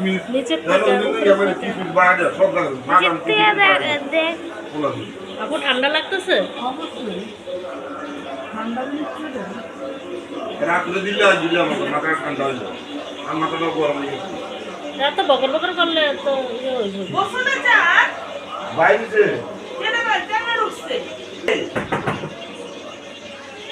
নিচের। আপু ঠান্ডা লাগতেছে রাত্রে দিলে আর দিলে আমাকে মাথা ঠান্ডা হয়ে যায় আর মাথাটা গরম হয়ে গেছে এত বকর বকর করলে তো ইয়ে হয়ে যাবে। যা, বাইরে কেনে ঢুকছে? হ্যাঁ ইস, পেঁয়াজও একটা দিল বলে। এই যে পেয়ে যাই হ্যাঁ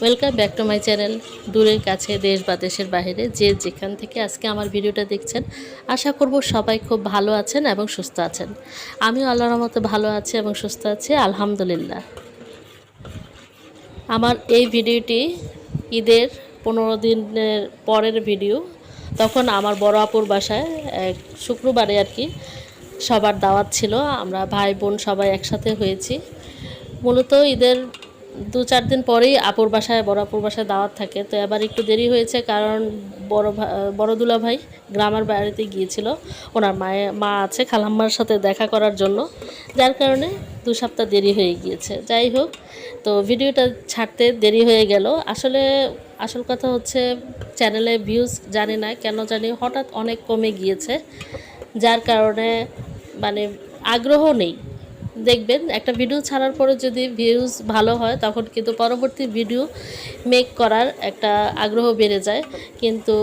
welcome back to my channel দূরের কাছে, দেশ বা দেশের বাইরে, যে যেখান থেকে আজকে আমার ভিডিওটা দেখছেন, আশা করব সবাই খুব ভালো আছেন এবং সুস্থ আছেন। আমিও আল্লাহর মতো ভালো আছি এবং সুস্থ আছি, আলহামদুলিল্লাহ। আমার এই ভিডিওটি ঈদের পনেরো দিনের পরের ভিডিও। তখন আমার বড় আপুর বাসায় এক শুক্রবারে আর কি সবার দাওয়াত ছিল। আমরা ভাই বোন সবাই একসাথে হয়েছি। মূলত ঈদের দু চার দিন পরেই আপুর বাসায়, বড় আপুর বাসায় দাওয়াত থাকে। তো এবার একটু দেরি হয়েছে কারণ বড় বড় দুলা ভাই গ্রামের বাড়িতে গিয়েছিল। ওনার মায়ে, মা আছে খালাম্মার সাথে দেখা করার জন্য। যার কারণে দু সপ্তাহ দেরি হয়ে গিয়েছে। যাই হোক, তো ভিডিওটা ছাড়তে দেরি হয়ে গেল। আসলে আসল কথা হচ্ছে চ্যানেলে ভিউজ জানি না, কেন জানি হঠাৎ অনেক কমে গিয়েছে। যার কারণে মানে আগ্রহ নেই। দেখবেন, একটা ভিডিও ছাড়ার পরে যদি ভিউজ ভালো হয়, তখন কিন্তু পরবর্তী ভিডিও মেক করার একটা আগ্রহ বেড়ে যায়। কিন্তু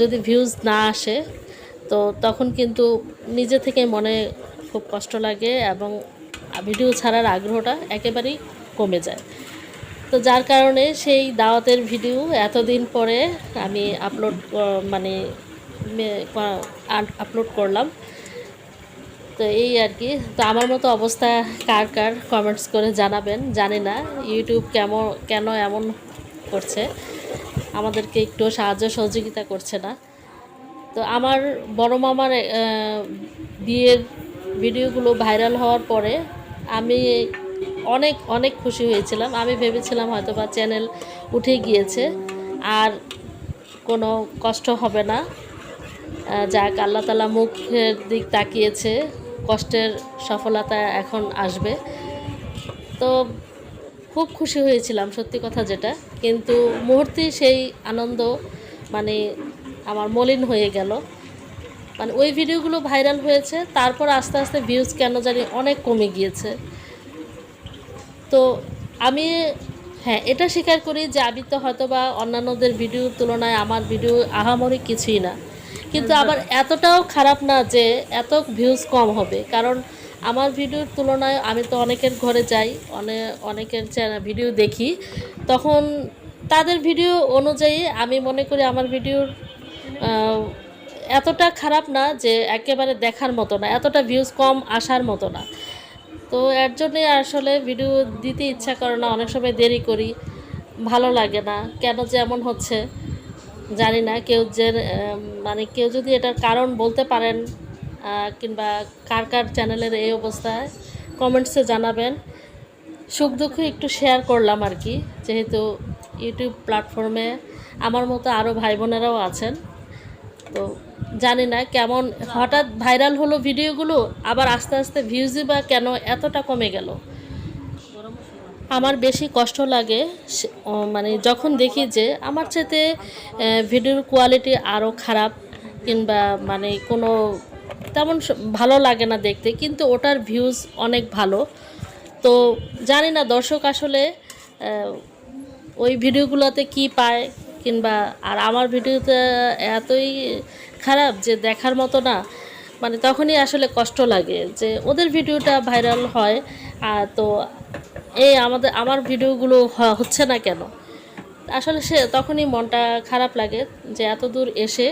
যদি ভিউজ না আসে, তো তখন কিন্তু নিজে থেকে মনে খুব কষ্ট লাগে এবং ভিডিও ছাড়ার আগ্রহটা একেবারেই কমে যায়। তো যার কারণে সেই দাওয়াতের ভিডিও এতদিন পরে আমি আপলোড মানে আপলোড করলাম। তো এই আর কি। তো আমার মতো অবস্থা কার কার কমেন্টস করে জানাবেন, জানি না। ইউটিউব কেমন, কেন এমন করছে? আমাদেরকে একটু সাহায্য সহযোগিতা করছে না। তো আমার বড় মামার বিয়ের ভিডিওগুলো ভাইরাল হওয়ার পরে আমি অনেক অনেক খুশি হয়েছিলাম। আমি ভেবেছিলাম হয়তো বা চ্যানেল উঠে গিয়েছে, আর কোনো কষ্ট হবে না। যাক, আল্লাহ তালা মুখের দিক তাকিয়েছে। কষ্টের সফলতা এখন আসবে। তো খুব খুশি হয়েছিলাম, সত্যি কথা যেটা। কিন্তু মুহূর্তে সেই আনন্দ মানে আমার মলিন হয়ে গেল। মানে ওই ভিডিওগুলো ভাইরাল হয়েছে, তারপর আস্তে আস্তে ভিউজ কেন জানি অনেক কমে গিয়েছে। তো আমি হ্যাঁ এটা স্বীকার করি যে আমি তো হয়তো বা অন্যান্যদের ভিডিওর তুলনায় আমার ভিডিও আহামরি কিছুই না। কিন্তু আবার এতটাও খারাপ না যে এত ভিউজ কম হবে। কারণ আমার ভিডিওর তুলনায় আমি তো অনেকের ঘরে যাই অনেক অনেকের ভিডিও দেখি। তখন তাদের ভিডিও অনুযায়ী আমি মনে করি আমার ভিডিওর এতটা খারাপ না যে একেবারে দেখার মতো না, এতটা ভিউজ কম আসার মতো না। তো এর জন্যে আসলে ভিডিও দিতে ইচ্ছা করে না, অনেক সময় দেরি করি, ভালো লাগে না। কেন যে এমন হচ্ছে? জানি না, কেউ যে মানে কেউ যদি এটার কারণ বলতে পারেন কিংবা কার কার চ্যানেলের এই অবস্থায়, কমেন্টসে জানাবেন। সুখ দুঃখ একটু শেয়ার করলাম আর কি, যেহেতু ইউটিউব প্ল্যাটফর্মে আমার মতো আরও ভাই বোনেরাও আছেন। তো জানি না কেমন, হঠাৎ ভাইরাল হলো ভিডিওগুলো আবার আস্তে আস্তে ভিউজই বা কেন এতটা কমে গেল? আমার বেশি কষ্ট লাগে মানে যখন দেখি যে আমার আহ, ভিডিওর কোয়ালিটি আরও খারাপ কিংবা মানে কোনো তেমন ভালো লাগে না দেখতে কিন্তু ওটার ভিউজ অনেক ভালো। তো জানি না দর্শক আসলে ওই ভিডিওগুলোতে কি পায় কিংবা আর আমার ভিডিওতে এতই খারাপ যে দেখার মতো না মানে তখনই আসলে কষ্ট লাগে যে ওদের ভিডিওটা ভাইরাল হয় আর তো এই আমাদের, আমার ভিডিওগুলো হচ্ছে না কেন? আসলে সে তখনই মনটা খারাপ লাগে যে এত দূর এসে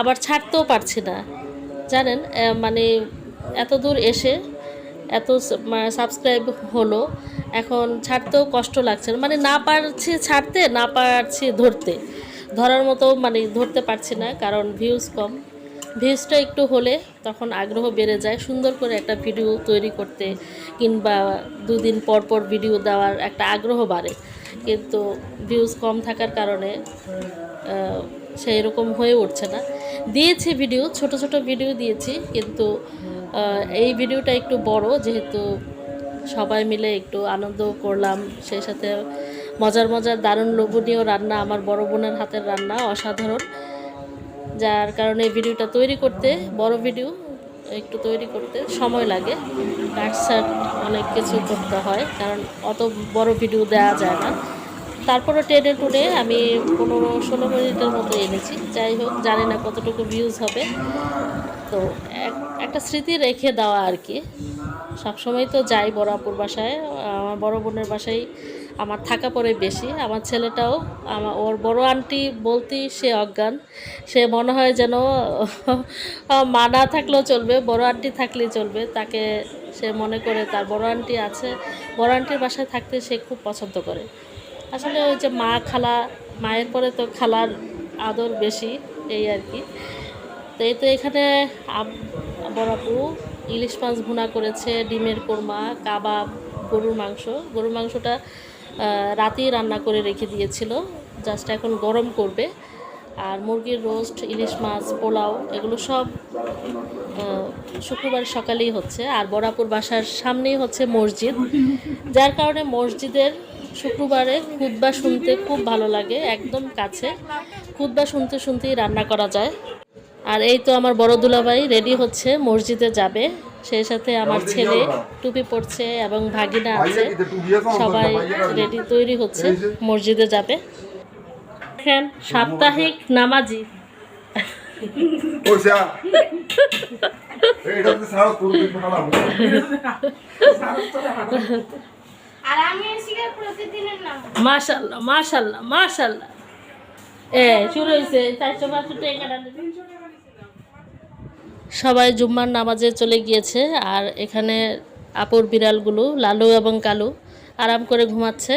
আবার ছাড়তেও পারছি না। জানেন মানে এত দূর এসে এত সাবস্ক্রাইব হলো, এখন ছাড়তেও কষ্ট লাগছে। মানে না পারছি ছাড়তে, না পারছি ধরতে। ধরার মতো মানে ধরতে পারছি না, কারণ ভিউজ কম। ভিউজটা একটু হলে তখন আগ্রহ বেড়ে যায়। সুন্দর করে একটা ভিডিও তৈরি করতে কিংবা দুদিন পর পর ভিডিও দেওয়ার একটা আগ্রহ বাড়ে। কিন্তু ভিউজ কম থাকার কারণে সেই রকম হয়ে উঠছে না। দিয়েছি ভিডিও ছোট ছোট ভিডিও দিয়েছি, কিন্তু এই ভিডিওটা একটু বড়, যেহেতু সবাই মিলে একটু আনন্দ করলাম। সেই সাথে মজার মজার দারুণ লোভনীয় রান্না, আমার বড় বোনের হাতের রান্না, অসাধারণ। যার কারণে ভিডিওটা তৈরি করতে, বড় ভিডিও একটু তৈরি করতে সময় লাগে। কাট সাট অনেক কিছু করতে হয়, কারণ অত বড় ভিডিও দেওয়া যায় না। তারপরে টেনে টুনে আমি পনেরো ষোলো মিনিটের মতো এনেছি। যাই হোক, জানি না কতটুকু ভিউজ হবে। তো এক- একটা স্মৃতি রেখে দেওয়া আর কি। সবসময় তো যাই বড় বাসায়, আমার বড় বোনের বাসায় আমার থাকা পড়ে বেশি। আমার ছেলেটাও, আমার, ওর বড় আন্টি বলতেই সে অজ্ঞান। সে মনে হয় যেন মা না থাকলেও চলবে, বড় আন্টি থাকলেই চলবে। তাকে সে মনে করে তার বড় আন্টি আছে। বড় আন্টির বাসায় থাকতে সে খুব পছন্দ করে। আসলে ওই যে মা খালা, মায়ের পরে তো খালার আদর বেশি, এই আর কি। তো এই তো এখানে আপু ইলিশ মাছ ভুনা করেছে, ডিমের কোরমা, কাবাব, গরুর মাংস। গরুর মাংসটা রাতেই রান্না করে রেখে দিয়েছিল। জাস্ট এখন গরম করবে। আর মুরগির রোস্ট, ইলিশ মাছ, পোলাও, এগুলো সব শুক্রবার সকালেই হচ্ছে। আর বড়াপুর বাসার সামনেই হচ্ছে মসজিদ। যার কারণে মসজিদের শুক্রবারে খুদ্া শুনতে খুব ভালো লাগে, একদম কাছে। খুদ্া শুনতে শুনতেই রান্না করা যায়। আর এই তো আমার বড় দুলাভাই রেডি হচ্ছে মসজিদে যাবে। সেই সাথে আমার ছেলে টুপি পরছে এবং ভাগিনা আছে। সবাই রেডি তৈরি হচ্ছে মসজিদে যাবে। দেখেন সাপ্তাহিক নামাজি। মাশাল্লাহ মাশাল্লাহ মাশাল্লাহ। এ শুরু হয়েছে চারশো পাঁচশো টাকা। সবাই জুম্মার নামাজে চলে গিয়েছে আর এখানে আপুর বিড়ালগুলো, লালু এবং কালু, আরাম করে ঘুমাচ্ছে।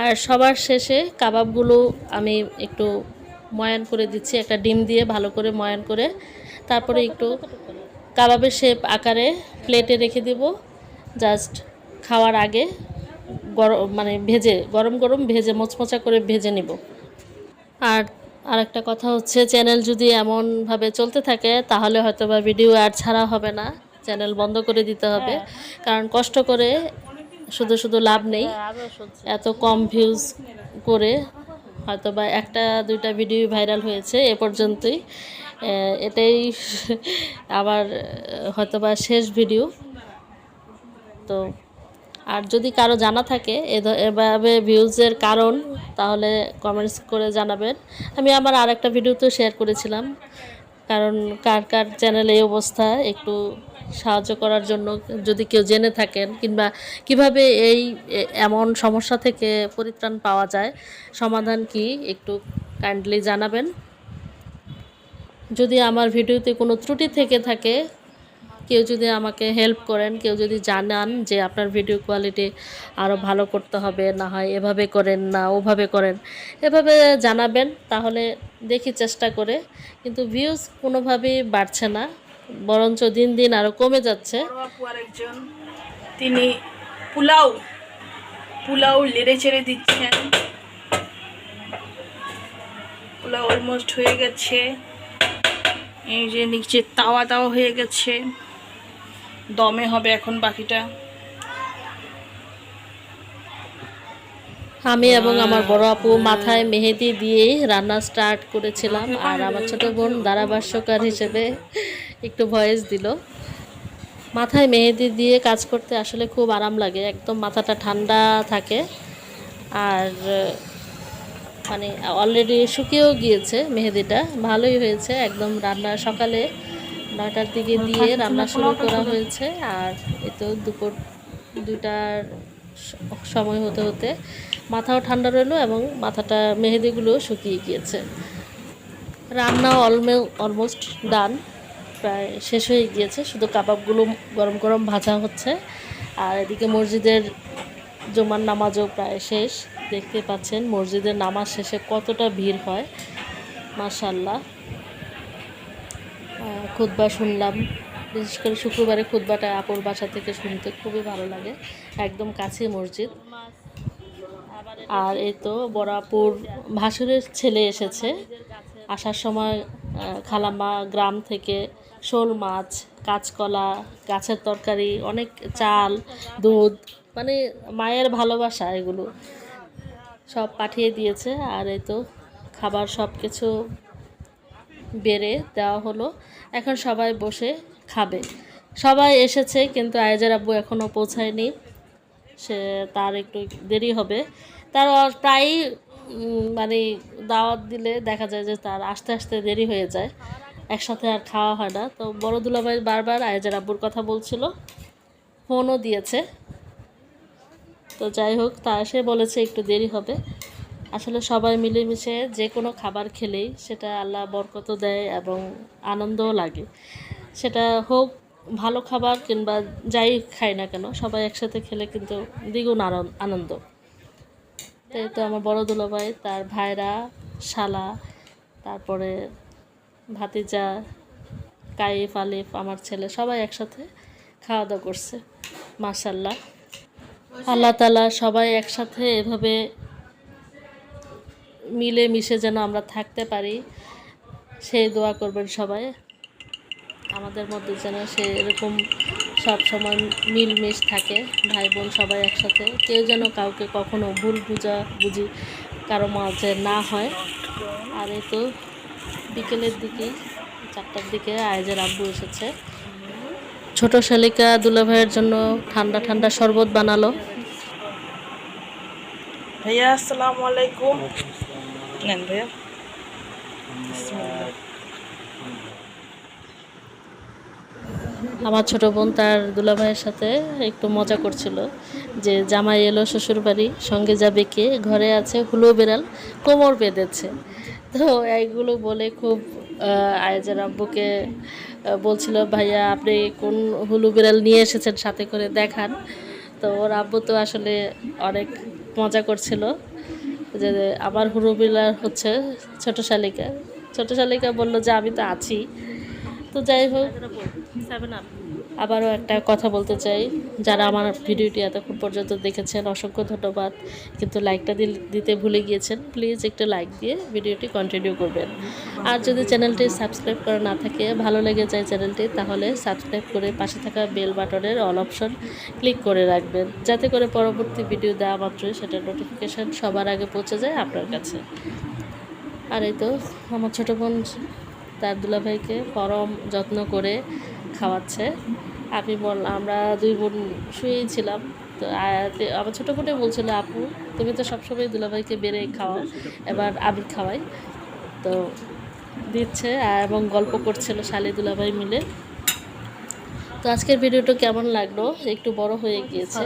আর সবার শেষে কাবাবগুলো আমি একটু ময়ান করে দিচ্ছি, একটা ডিম দিয়ে ভালো করে ময়ান করে। তারপরে একটু কাবাবের শেপ আকারে প্লেটে রেখে দেব জাস্ট খাওয়ার আগে গরম মানে ভেজে, গরম গরম ভেজে, মচমচা করে ভেজে নিব। আর আরেকটা কথা হচ্ছে চ্যানেল যদি এমনভাবে চলতে থাকে তাহলে হয়তো বা ভিডিও আর ছাড়া হবে না। চ্যানেল বন্ধ করে দিতে হবে। কারণ কষ্ট করে শুধু শুধু লাভ নেই। এত কম ভিউজ করে হয়তো বা একটা দুইটা ভিডিও ভাইরাল হয়েছে এ পর্যন্তই। এটাই আবার হয়তো বা শেষ ভিডিও তো আর যদি কারও জানা থাকে এভাবে ভিউজের কারণ, তাহলে কমেন্টস করে জানাবেন। আমি আমার আর একটা ভিডিওতে শেয়ার করেছিলাম, কারণ কার কার চ্যানেলে এই অবস্থা, একটু সাহায্য করার জন্য যদি কেউ জেনে থাকেন, কিংবা কীভাবে এই এমন সমস্যা থেকে পরিত্রাণ পাওয়া যায়, সমাধান কি একটু কাইন্ডলি জানাবেন। যদি আমার ভিডিওতে কোনো ত্রুটি থেকে থাকে কেউ যদি আমাকে হেল্প করেন, কেউ যদি জানান যে আপনার ভিডিও কোয়ালিটি আরও ভালো করতে হবে, না হয় এভাবে করেন, না ওভাবে করেন, এভাবে জানাবেন তাহলে দেখি চেষ্টা করে। কিন্তু ভিউজ কোনোভাবেই বাড়ছে না, বরঞ্চ দিন দিন আরও কমে যাচ্ছে। তিনি পোলাও পোলাও লেড়ে চেড়ে দিচ্ছেন। পোলাও অলমোস্ট হয়ে গেছে। এই যে নিচে তাওয়া তাওয়া হয়ে গেছে। দমে হবে এখন বাকিটা। আমি এবং আমার বড় আপু মাথায় মেহেদি দিয়েই রান্না স্টার্ট করেছিলাম আর আমার ছোট বোন ধারাভাষ্যকার হিসেবে একটু ভয়েস দিল। মাথায় মেহেদি দিয়ে কাজ করতে আসলে খুব আরাম লাগে একদম মাথাটা ঠান্ডা থাকে। আর মানে অলরেডি শুকিয়েও গিয়েছে মেহেদিটা ভালোই হয়েছে একদম রান্না সকালে নয়টার দিকে দিয়ে রান্না শুরু করা হয়েছে। আর এই তো দুপুর দুটার সময় হতে হতে মাথাও ঠান্ডা রইল এবং মাথাটা মেহেদিগুলো শুকিয়ে গিয়েছে। রান্না অলমে, অলমোস্ট ডান, প্রায় শেষ হয়ে গিয়েছে। শুধু কাবাবগুলো গরম গরম ভাজা হচ্ছে। আর এদিকে মসজিদের জুমার নামাজও প্রায় শেষ। দেখতে পাচ্ছেন মসজিদের নামাজ শেষে কতটা ভিড় হয়। মাশাল্লাহ খুতবা শুনলাম। বিশেষ করে শুক্রবারে খুতবাটা আপুর বাসা থেকে শুনতে খুবই ভালো লাগে। একদম কাছে মসজিদ। আর এই তো বড়াপুর ভাসুরের ছেলে এসেছে। আসার সময় খালাম্মা গ্রাম থেকে শোল মাছ, কাঁচকলা, গাছের তরকারি, অনেক চাল, দুধ মানে মায়ের ভালোবাসা এগুলো। সব পাঠিয়ে দিয়েছে। আর এই তো খাবার সব কিছু বেড়ে দেওয়া হলো। এখন সবাই বসে খাবে। সবাই এসেছে, কিন্তু আয়েজার আব্বু এখনও পৌঁছায়নি। সে, তার একটু দেরি হবে। তার প্রায়ই মানে দাওয়াত দিলে দেখা যায় যে তার আস্তে আস্তে দেরি হয়ে যায়। একসাথে আর খাওয়া হয় না। তো বড় দুলাভাই বারবার আয়েজার আব্বুর কথা বলছিল। ফোনও দিয়েছে। তো যাই হোক, তা সে বলেছে একটু দেরি হবে। আসলে সবাই মিলেমিশে যে কোনো খাবার খেলেই সেটা আল্লাহ বরকত দেয় এবং আনন্দও লাগে। সেটা হোক ভালো খাবার কিংবা যাই খাই না কেন, সবাই একসাথে খেলে কিন্তু দ্বিগুণ আনন্দ। তাই তো আমার বড় দুলাভাই, তার ভাইরা শালা, তারপরে ভাতিজা কাইফ আলিফ, আমার ছেলে, সবাই একসাথে খাওয়া দাওয়া করছে মার্শাল্লাহ আল্লাহ তালা সবাই একসাথে এভাবে মিলে মিশে যেন আমরা থাকতে পারি, সেই দোয়া করবেন সবাই। আমাদের মধ্যে যেন সে এরকম সব সময় মিলমিশ থাকে ভাই বোন সবাই একসাথে। কেউ যেন কাউকে কখনো ভুল বুঝা বুঝি কারও মাঝে না হয়। আর এই তো বিকেলের দিকে, চারটার দিকে আয়েজের আব্বু এসেছে। ছোট শালিকা দুলাভাইয়ের জন্য ঠান্ডা ঠান্ডা শরবত বানালো। ভাইয়া, আসসালামু আলাইকুম। আমার ছোট বোন তার দুলাভাইয়ের সাথে একটু মজা করছিল যে জামাই এলো শ্বশুর বাড়ি সঙ্গে যাবে কে? ঘরে আছে হুলো বেড়াল কোমর বেঁধেছে। তো এইগুলো বলে খুব আহ, আয়েজার আব্বুকে বলছিল ভাইয়া আপনি কোন হুলু বিড়াল নিয়ে এসেছেন? সাথে করে দেখান। তো ওর আব্বু তো আসলে অনেক মজা করছিল। যে আমার হুরুবিলার হচ্ছে ছোট শালিকা। ছোট শালিকা বলল যে, আমি তো আছি। তো যাই হোক। আবারও একটা কথা বলতে চাই। যারা আমার ভিডিওটি এতক্ষণ পর্যন্ত দেখেছেন, অসংখ্য ধন্যবাদ। কিন্তু লাইকটা দিতে ভুলে গিয়েছেন, প্লিজ একটু লাইক দিয়ে ভিডিওটি কন্টিনিউ করবেন। আর যদি চ্যানেলটি সাবস্ক্রাইব করা না থাকে, ভালো লেগে যায় চ্যানেলটি, তাহলে সাবস্ক্রাইব করে পাশে থাকা বেল বাটনের অল অপশন ক্লিক করে রাখবেন, যাতে করে পরবর্তী ভিডিও দেওয়া মাত্রই সেটার নোটিফিকেশান সবার আগে পৌঁছে যায় আপনার কাছে। আর এই তো আমার ছোটো বোন তার দুলাভাইকে পরম যত্ন করে খাওয়াচ্ছে। আমি বল আমরা দুই বোন শুয়েই ছিলাম। তো আমার ছোটো বোনে বলছিল, আপু, তুমি তো সবসময় দুলাভাইকে বেড়ে খাওয়াও, এবার আমি খাওয়াই। তো দিচ্ছে এবং গল্প করছিল শালি দুলাভাই মিলে। তো আজকের ভিডিওটা কেমন লাগল? একটু বড় হয়ে গিয়েছে।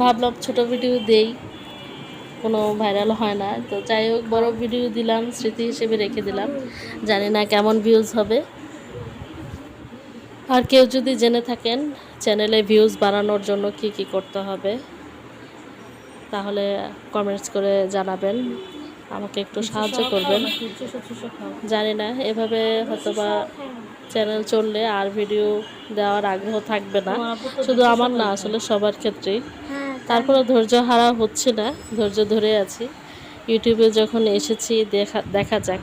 ভাবলাম ছোট ভিডিও দেই, কোনো ভাইরাল হয় না। তো যাই হোক, বড় ভিডিও দিলাম, স্মৃতি হিসেবে রেখে দিলাম। জানি না কেমন ভিউজ হবে। আর কেউ যদি জেনে থাকেন চ্যানেলে ভিউজ বাড়ানোর জন্য কি কি করতে হবে তাহলে কমেন্টস করে জানাবেন। আমাকে একটু সাহায্য করবেন। জানি না এভাবে হয়তোবা চ্যানেল চললে আর ভিডিও দেওয়ার আগ্রহ থাকবে না। শুধু আমার না আসলে সবার ক্ষেত্রেই। তারপরে ধৈর্য হারা হচ্ছে না ধৈর্য ধরে আছি। ইউটিউবে যখন এসেছি দেখা দেখা যাক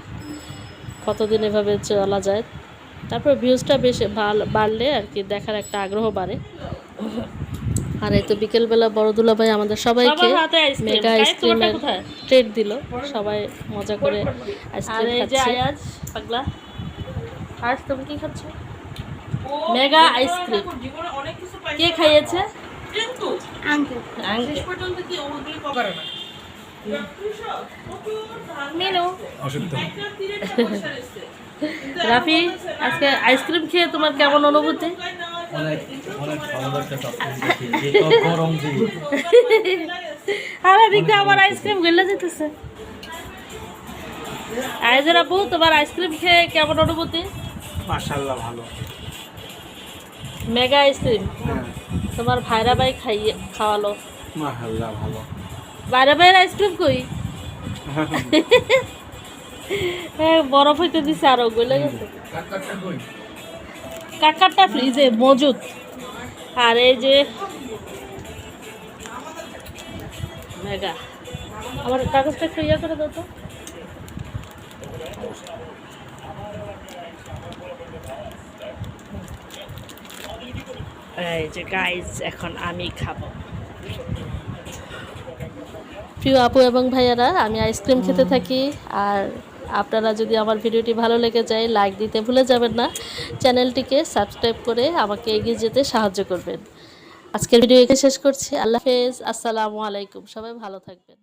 কতদিন এভাবে চলা যায়। তারপর ভিউজটা বেশ বাড়লে আর কি দেখার একটা আগ্রহ বাড়ে। আর এই তো বিকেলবেলা বড় দুলাভাই আমাদের সবাইকে। মেগা আইসক্রিমের ট্রেট দিল। সবাই মজা করে আর আইসক্রিম এই যে খাচ্ছে। পাগলা। আজ তুমি কি খাচ্ছ? মেগা আইসক্রিম কে খাইয়েছে? আঙ্কেল। মিনু। রাফি আজকে আইসক্রিম খেয়ে তোমার কেমন অনুভূতি? আর এদিকে আমার আইসক্রিম গেলে যেতেছে। আইজের আপু তোমার আইসক্রিম খেয়ে কেমন অনুভূতি? মাশাআল্লাহ ভালো। Mega ice cream. হ্যাঁ। তোমার ভাইরা ভাই খাইয়ে খাওয়ালো। মাশাআল্লাহ ভালো। ভাইরা ভাইয়ের আইসক্রিম কই? হ্যাঁ বরফ হইতে দিছে আরও, গলে কাকারটা ফ্রিজে মজুদ আর এই যে মেগা। আমার কাগজটা একটু ইয়ে করে দাও তো। এই যে গাইজ এখন আমি খাব। প্রিয় আপু এবং ভাইয়ারা আমি আইসক্রিম খেতে থাকি। আর আপনারা যদি আমার ভিডিওটি ভালো লেগে যায় লাইক দিতে ভুলে যাবেন না। চ্যানেলটিকে সাবস্ক্রাইব করে আমাকে এগিয়ে যেতে সাহায্য করবেন। আজকের ভিডিও এখানে শেষ করছি। আল্লাহ হাফেজ। আসসালামু আলাইকুম। সবাই ভালো থাকবেন।